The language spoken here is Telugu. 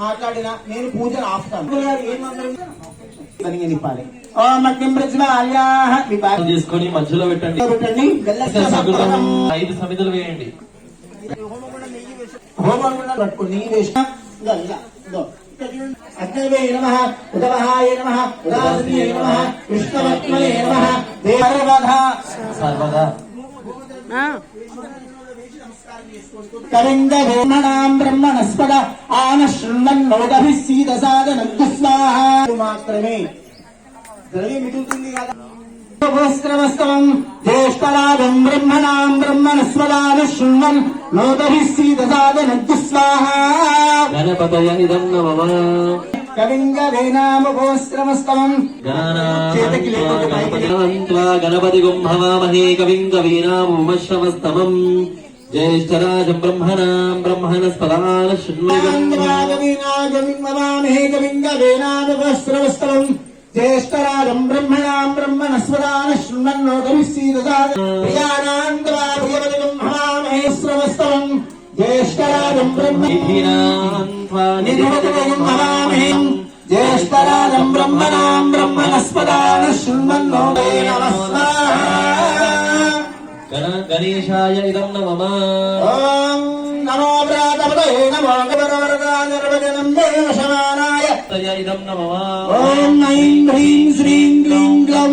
మాట్లాడిన నేను పూజలు ఆపుతాను. తీసుకొని మధ్యలో పెట్టండి. ఐదు సమితులు వేయండి. హోమం కూడా నెయ్యి వేసిన. అగ్నవే నమ ఉదవహాయ నమ ఉదాసీయ నమ విష్ణవత్మనే నమ దేవరవధ సర్వదా. కవింగేమణాం బ్రహ్మణస్పద ఆన శృణ్వన్నోదభిः సీదసాదనం స్వాహా. మాత్రమే. ద్రవ్యం మిగులుతుంది కదా. భోస్త్రవస్తవం జ్యేష్ఠరాజం బ్రహ్మణాం బ్రహ్మణస్వదాన శృణ్వన్ నోదభిः సీదసాదనం స్వాహా. గణపతయ ఇదం నమమ గణపతి గుంభవామహే కవిం కవీనాముమశ్రవస్తమం జ్యేష్ఠరాజం బ్రహ్మణాం బ్రహ్మణస్పదాన ేకవింగవేనామభస్రవస్తవం జ్యేష్ఠరాజం బ్రహ్మణాం బ్రహ్మణస్వదాన శృణ్వన్నోదవిశ్రీదామేశ్రవస్తవం జ్యేష్ఠరాజం బ్రహ్మ జ్యేష్ఠరాజం బ్రహ్మణాం గణ గణేశాయ ఇదం నమమ ఓం నమో వ్రాతపదయే నమో గవరవరదా నిర్వచనం దేవశమానాయ తయ ఇదం నమమ ఓం ఐం హ్రీం శ్రీం క్లీం గ్లౌం గం గణ